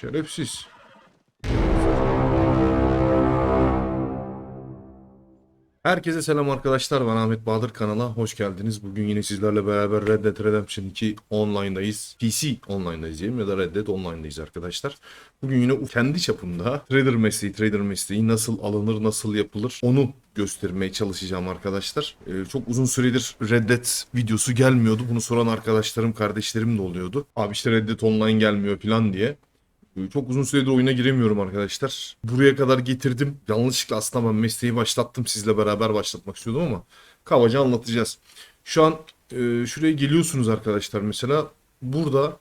Şerefsiz. Herkese selam arkadaşlar. Ben Ahmet Bahadır kanala hoş geldiniz. Bugün yine sizlerle beraber Red Dead Redemption 2 online'dayız. PC online'dayız diyeyim ya da Red Dead online'dayız arkadaşlar. Bugün yine kendi çapımda trader mesleği, trader mesleği nasıl alınır, nasıl yapılır onu göstermeye çalışacağım arkadaşlar. Ee, çok uzun süredir Red Dead videosu gelmiyordu. Bunu soran arkadaşlarım, kardeşlerim de oluyordu. Abi işte Red Dead online gelmiyor falan diye. Ee, Çok uzun süredir oyuna giremiyorum arkadaşlar. Buraya kadar getirdim. Yanlışlıkla aslında ben mesleği başlattım. Sizle beraber başlatmak istiyordum ama kabaca anlatacağız. Şu an e, şuraya geliyorsunuz arkadaşlar mesela. Burada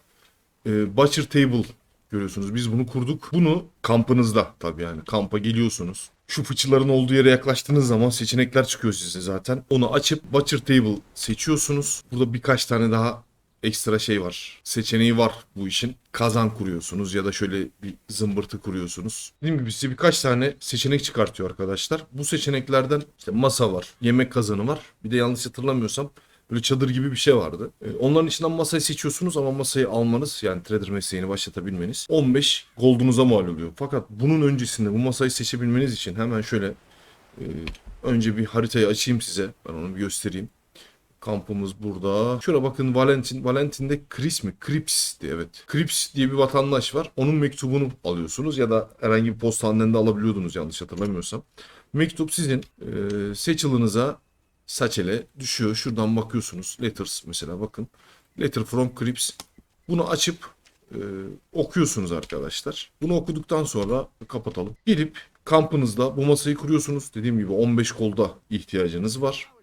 e, Butcher Table görüyorsunuz. Biz bunu kurduk. Bunu kampınızda tabii yani kampa geliyorsunuz. Şu fıçıların olduğu yere yaklaştığınız zaman seçenekler çıkıyor size zaten. Onu açıp Butcher Table seçiyorsunuz. Burada birkaç tane daha ekstra şey var. Seçeneği var bu işin. Kazan kuruyorsunuz ya da şöyle bir zımbırtı kuruyorsunuz. Dediğim gibi size birkaç tane seçenek çıkartıyor arkadaşlar. Bu seçeneklerden işte masa var, yemek kazanı var. Bir de yanlış hatırlamıyorsam böyle çadır gibi bir şey vardı. Ee, Onların içinden masayı seçiyorsunuz ama masayı almanız yani trader mesleğini başlatabilmeniz 15 goldunuza mal oluyor. Fakat bunun öncesinde bu masayı seçebilmeniz için hemen şöyle e, önce bir haritayı açayım size. Ben onu bir göstereyim. Kampımız burada. Şuraya bakın Valentin. Valentin'de Chris mi? Crips diye evet. Crips diye bir vatandaş var. Onun mektubunu alıyorsunuz ya da herhangi bir postaneden de alabiliyordunuz yanlış hatırlamıyorsam. Mektup sizin e, seçilinize saçele düşüyor. Şuradan bakıyorsunuz. Letters mesela bakın. Letter from Crips. Bunu açıp e, okuyorsunuz arkadaşlar. Bunu okuduktan sonra kapatalım. Girip kampınızda bu masayı kuruyorsunuz. Dediğim gibi 15 kolda ihtiyacınız var.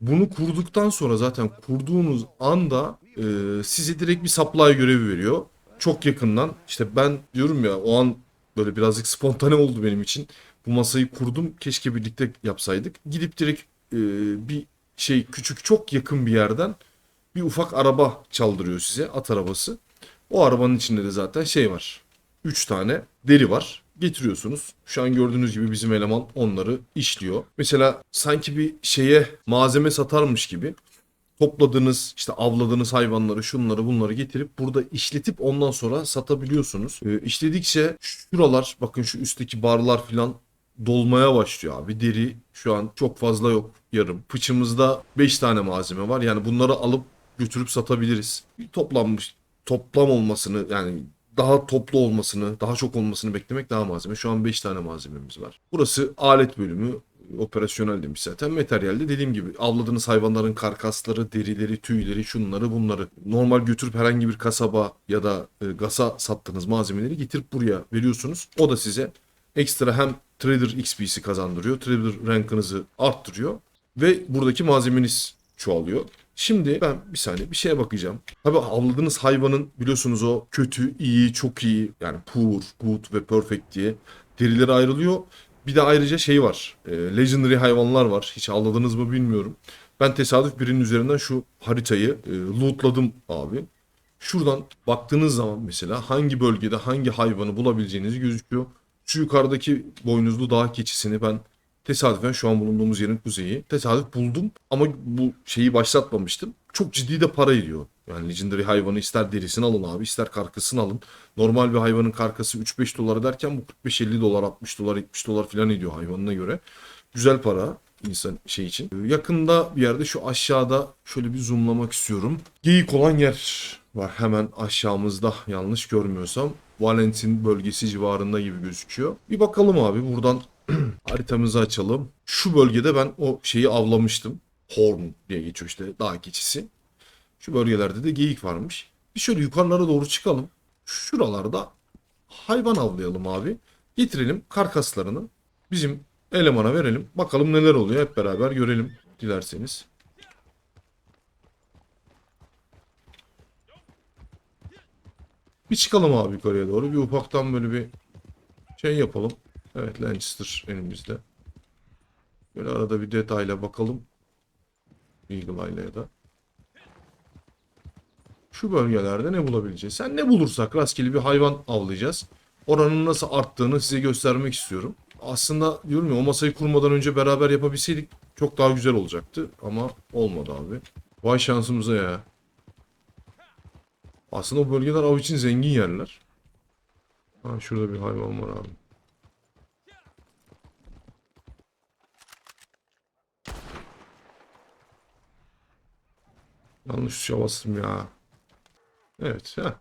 Bunu kurduktan sonra zaten kurduğunuz anda e, size direkt bir supply görevi veriyor. Çok yakından. İşte ben diyorum ya o an böyle birazcık spontane oldu benim için. Bu masayı kurdum. Keşke birlikte yapsaydık. Gidip direkt e, bir şey küçük çok yakın bir yerden bir ufak araba çaldırıyor size. At arabası. O arabanın içinde de zaten şey var. 3 tane deri var. Getiriyorsunuz. Şu an gördüğünüz gibi bizim eleman onları işliyor. Mesela sanki bir şeye malzeme satarmış gibi topladığınız işte avladığınız hayvanları şunları bunları getirip burada işletip ondan sonra satabiliyorsunuz. Ee, işledikçe şuralar bakın şu üstteki barlar filan dolmaya başlıyor abi. Deri şu an çok fazla yok yarım. Fıçımızda 5 tane malzeme var. Yani bunları alıp götürüp satabiliriz. Bir toplanmış toplam olmasını yani daha toplu olmasını, daha çok olmasını beklemek daha malzeme. Şu an 5 tane malzememiz var. Burası alet bölümü. Operasyonel demiş zaten. Materyalde dediğim gibi avladığınız hayvanların karkasları, derileri, tüyleri, şunları bunları. Normal götürüp herhangi bir kasaba ya da e, gasa sattığınız malzemeleri getirip buraya veriyorsunuz. O da size ekstra hem Trader XP'si kazandırıyor, Trader rankınızı arttırıyor ve buradaki malzemeniz çoğalıyor. Şimdi ben bir saniye bir şeye bakacağım. Tabii avladığınız hayvanın biliyorsunuz o kötü, iyi, çok iyi yani poor, good ve perfect diye derileri ayrılıyor. Bir de ayrıca şey var. e, legendary hayvanlar var. Hiç avladınız mı bilmiyorum. Ben tesadüf birinin üzerinden şu haritayı e, lootladım abi. Şuradan baktığınız zaman mesela hangi bölgede hangi hayvanı bulabileceğiniz gözüküyor. Şu yukarıdaki boynuzlu dağ keçisini ben tesadüfen şu an bulunduğumuz yerin kuzeyi tesadüf buldum ama bu şeyi başlatmamıştım. Çok ciddi de para ediyor. Yani legendary hayvanı ister derisini alın abi ister karkasını alın. Normal bir hayvanın karkası 3-5 dolar ederken bu 45-50 dolar 60 dolar 70 dolar falan ediyor hayvanına göre. Güzel para insan şey için. Ee, Yakında bir yerde şu aşağıda şöyle bir zoomlamak istiyorum. Geyik olan yer var hemen aşağımızda yanlış görmüyorsam. Valentin bölgesi civarında gibi gözüküyor. Bir bakalım abi buradan haritamızı açalım. Şu bölgede ben o şeyi avlamıştım. Horn diye geçiyor işte dağ keçisi. Şu bölgelerde de geyik varmış. Bir şöyle yukarılara doğru çıkalım. Şuralarda hayvan avlayalım abi. Getirelim karkaslarını. Bizim elemana verelim. Bakalım neler oluyor hep beraber görelim dilerseniz. Bir çıkalım abi yukarıya doğru. Bir ufaktan böyle bir şey yapalım. Evet Lancaster elimizde. Böyle arada bir detayla bakalım. Eagle Eye'la ya da. Şu bölgelerde ne bulabileceğiz? Sen ne bulursak rastgele bir hayvan avlayacağız. Oranın nasıl arttığını size göstermek istiyorum. Aslında diyorum ya o masayı kurmadan önce beraber yapabilseydik çok daha güzel olacaktı. Ama olmadı abi. Vay şansımıza ya. Aslında o bölgeler av için zengin yerler. Ha, şurada bir hayvan var abi. Yanlış tuşa ya. Evet. Ha.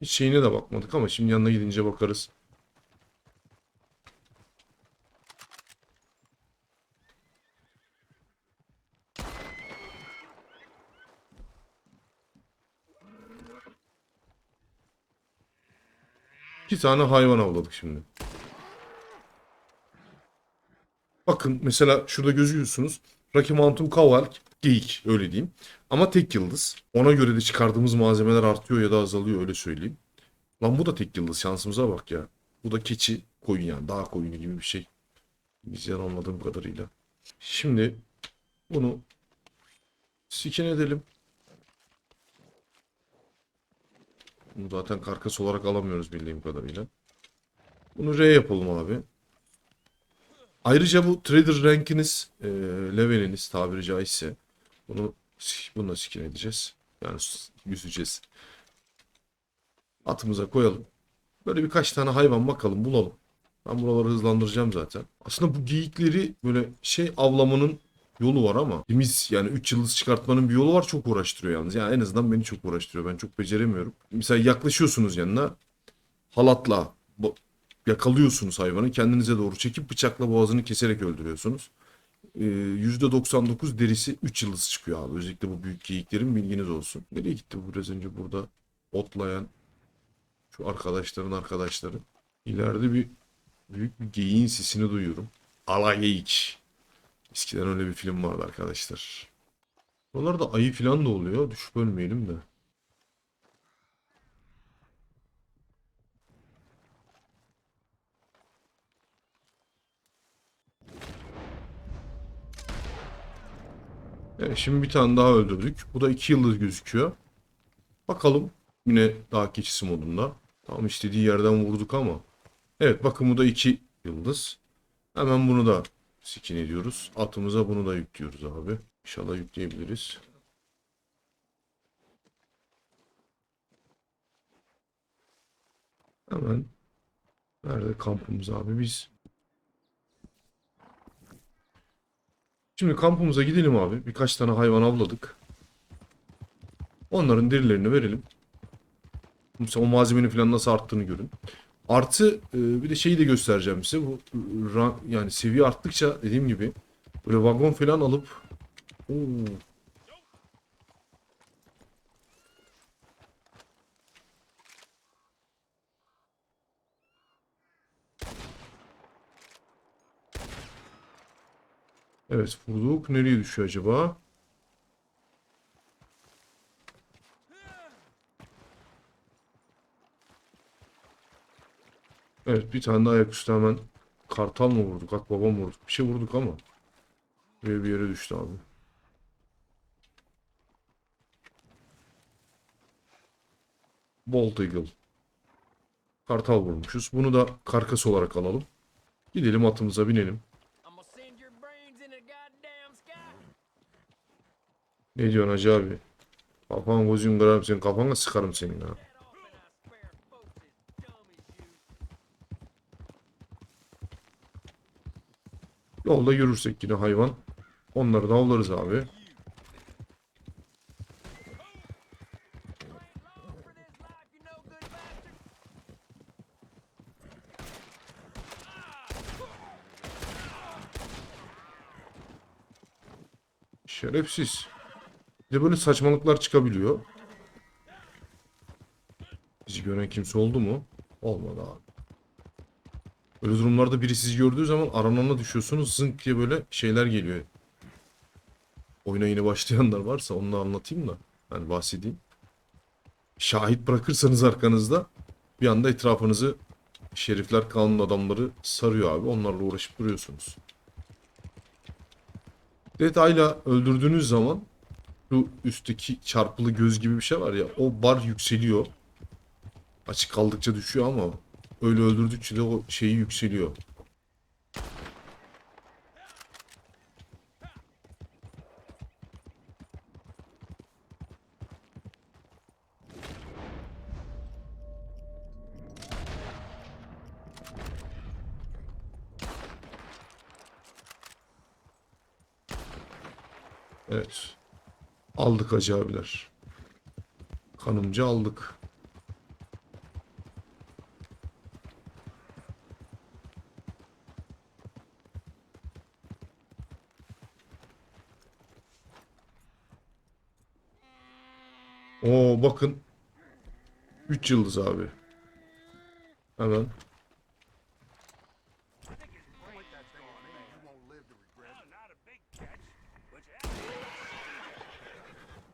Hiç şeyine de bakmadık ama şimdi yanına gidince bakarız. İki tane hayvan avladık şimdi. Bakın mesela şurada gözüyorsunuz. Rocky Mountain Cowherd geyik öyle diyeyim. Ama tek yıldız. Ona göre de çıkardığımız malzemeler artıyor ya da azalıyor öyle söyleyeyim. Lan bu da tek yıldız şansımıza bak ya. Bu da keçi koyun yani dağ koyunu gibi bir şey. Bizden anladığım kadarıyla. Şimdi bunu siken edelim. Bunu zaten karkas olarak alamıyoruz bildiğim kadarıyla. Bunu R yapalım abi. Ayrıca bu trader rankiniz, e, leveliniz tabiri caizse bunu bununla skin edeceğiz. Yani yüzeceğiz. Atımıza koyalım. Böyle birkaç tane hayvan bakalım bulalım. Ben buraları hızlandıracağım zaten. Aslında bu geyikleri böyle şey avlamanın yolu var ama temiz yani 3 yıldız çıkartmanın bir yolu var çok uğraştırıyor yalnız. Yani en azından beni çok uğraştırıyor. Ben çok beceremiyorum. Mesela yaklaşıyorsunuz yanına halatla yakalıyorsunuz hayvanı kendinize doğru çekip bıçakla boğazını keserek öldürüyorsunuz. Ee, %99 derisi 3 yıldız çıkıyor abi. Özellikle bu büyük geyiklerin bilginiz olsun. Nereye gitti bu biraz önce burada otlayan şu arkadaşların arkadaşları. İleride bir büyük bir geyiğin sesini duyuyorum. Ala geyik. Eskiden öyle bir film vardı arkadaşlar. Buralarda ayı falan da oluyor. Düşüp ölmeyelim de. Evet, şimdi bir tane daha öldürdük. Bu da 2 yıldız gözüküyor. Bakalım. Yine dağ keçisi modunda. Tam istediği yerden vurduk ama. Evet bakın bu da 2 yıldız. Hemen bunu da skin ediyoruz. Atımıza bunu da yüklüyoruz abi. İnşallah yükleyebiliriz. Hemen. Nerede kampımız abi biz? Şimdi kampımıza gidelim abi. Birkaç tane hayvan avladık. Onların derilerini verelim. Mesela o malzemenin falan nasıl arttığını görün. Artı e, bir de şeyi de göstereceğim size. Bu yani seviye arttıkça dediğim gibi böyle vagon falan alıp. Evet vurduk. Nereye düşüyor acaba? Evet bir tane daha ayaküstü hemen kartal mı vurduk? Akbaba mı vurduk? Bir şey vurduk ama. Buraya bir yere düştü abi. Bolt Eagle. Kartal vurmuşuz. Bunu da karkas olarak alalım. Gidelim atımıza binelim. Ne diyorsun hacı abi? Kafan gözün kırarım senin kafana sıkarım senin ha. Yolda görürsek yine hayvan. Onları da avlarız abi. Şerefsiz. Bir de böyle saçmalıklar çıkabiliyor. Bizi gören kimse oldu mu? Olmadı abi. Böyle durumlarda biri sizi gördüğü zaman aranana düşüyorsunuz. Zınk diye böyle şeyler geliyor. Oyuna yeni başlayanlar varsa onu da anlatayım da. Yani bahsedeyim. Şahit bırakırsanız arkanızda bir anda etrafınızı şerifler kanun adamları sarıyor abi. Onlarla uğraşıp duruyorsunuz. Detayla öldürdüğünüz zaman şu üstteki çarpılı göz gibi bir şey var ya. O bar yükseliyor. Açık kaldıkça düşüyor ama öyle öldürdükçe de o şeyi yükseliyor. Evet. Aldık hacı abiler. Kanımca aldık. Oo bakın. 3 yıldız abi. Hemen.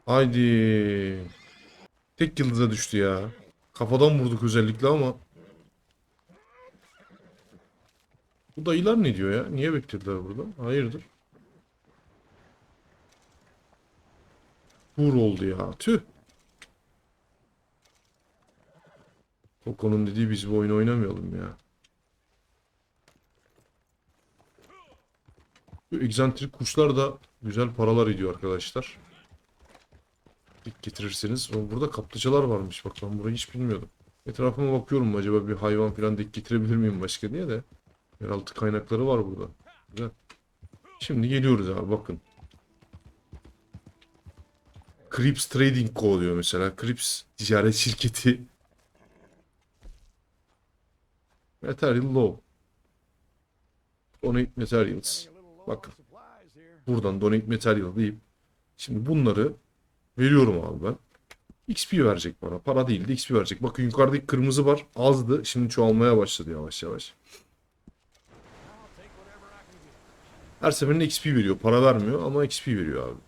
Haydi. Tek yıldıza düştü ya. Kafadan vurduk özellikle ama. Bu dayılar ne diyor ya? Niye beklediler burada? Hayırdır? Vur oldu ya. Tüh. Koko'nun dediği biz bu oyunu oynamayalım ya. Bu egzantrik kuşlar da güzel paralar ediyor arkadaşlar. Dik getirirseniz. O, Burada kaplıcalar varmış. Bak ben burayı hiç bilmiyordum. Etrafıma bakıyorum acaba bir hayvan falan dik getirebilir miyim başka diye de. Yeraltı kaynakları var burada. Güzel. Şimdi geliyoruz abi bakın. Crips Trading Co diyor mesela. Crips ticaret şirketi. Material Law. Donate Materials. Bakın. Buradan Donate Material deyip şimdi bunları veriyorum abi ben. XP verecek bana. Para değil de XP verecek. Bakın yukarıdaki kırmızı var. Azdı. Şimdi çoğalmaya başladı yavaş yavaş. Her seferinde XP veriyor. Para vermiyor ama XP veriyor abi.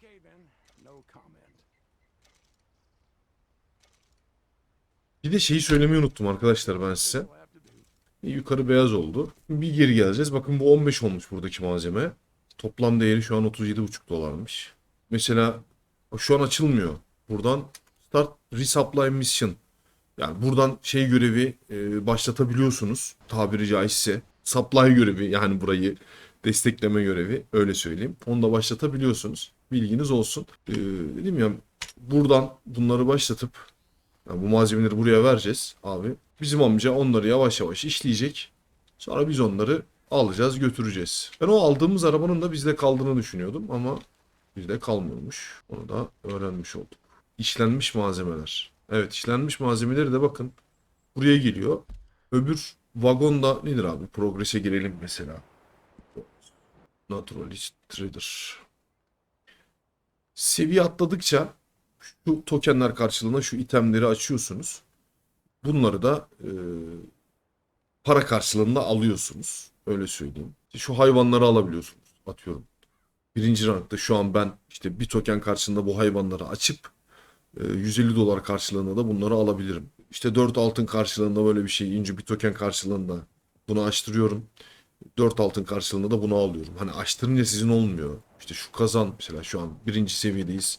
Okay then, no comment. Bir de şeyi söylemeyi unuttum arkadaşlar ben size. Yukarı beyaz oldu. Bir geri geleceğiz. Bakın bu 15 olmuş buradaki malzeme. Toplam değeri şu an 37,5 dolarmış. Mesela şu an açılmıyor. Buradan Start Resupply Mission. Yani buradan şey görevi e, başlatabiliyorsunuz. Tabiri caizse. Supply görevi yani burayı destekleme görevi öyle söyleyeyim. Onu da başlatabiliyorsunuz. Bilginiz olsun. E, dedim ya buradan bunları başlatıp yani bu malzemeleri buraya vereceğiz abi. Bizim amca onları yavaş yavaş işleyecek. Sonra biz onları alacağız götüreceğiz. Ben o aldığımız arabanın da bizde kaldığını düşünüyordum ama bizde kalmıyormuş. Onu da öğrenmiş olduk. İşlenmiş malzemeler. Evet işlenmiş malzemeleri de bakın buraya geliyor. Öbür vagonda nedir abi? Progres'e girelim mesela. Naturalist Trader. Seviye atladıkça şu tokenler karşılığında şu itemleri açıyorsunuz. Bunları da e, para karşılığında alıyorsunuz. Öyle söyleyeyim. Şu hayvanları alabiliyorsunuz. Atıyorum. Birinci rankta şu an ben işte bir token karşılığında bu hayvanları açıp e, 150 dolar karşılığında da bunları alabilirim. İşte 4 altın karşılığında böyle bir şey ince bir token karşılığında bunu açtırıyorum. 4 altın karşılığında da bunu alıyorum. Hani açtırınca sizin olmuyor. İşte şu kazan mesela şu an birinci seviyedeyiz.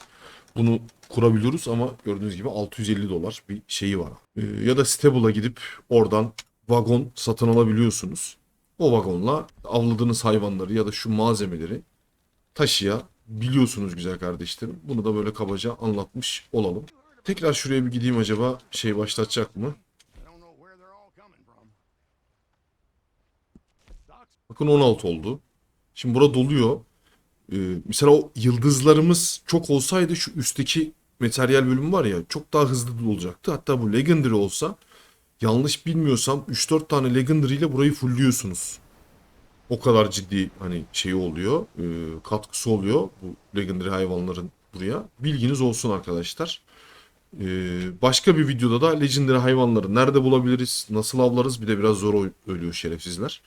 Bunu kurabiliyoruz ama gördüğünüz gibi 650 dolar bir şeyi var. Ee, ya da Stable'a gidip oradan vagon satın alabiliyorsunuz. O vagonla avladığınız hayvanları ya da şu malzemeleri taşıyabiliyorsunuz güzel kardeşlerim. Bunu da böyle kabaca anlatmış olalım. Tekrar şuraya bir gideyim acaba şey başlatacak mı? Bakın 16 oldu. Şimdi bura doluyor. Ee, mesela o yıldızlarımız çok olsaydı şu üstteki materyal bölümü var ya çok daha hızlı olacaktı. Hatta bu Legendary olsa yanlış bilmiyorsam 3-4 tane Legendary ile burayı fullliyorsunuz. O kadar ciddi hani şey oluyor, e, katkısı oluyor bu Legendary hayvanların buraya. Bilginiz olsun arkadaşlar. Ee, başka bir videoda da Legendary hayvanları nerede bulabiliriz, nasıl avlarız bir de biraz zor ölüyor şerefsizler.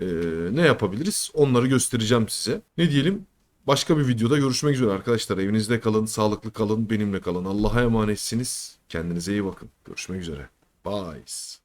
Ee, ne yapabiliriz? Onları göstereceğim size. Ne diyelim? Başka bir videoda görüşmek üzere arkadaşlar. Evinizde kalın, sağlıklı kalın, benimle kalın. Allah'a emanetsiniz. Kendinize iyi bakın. Görüşmek üzere. Bye.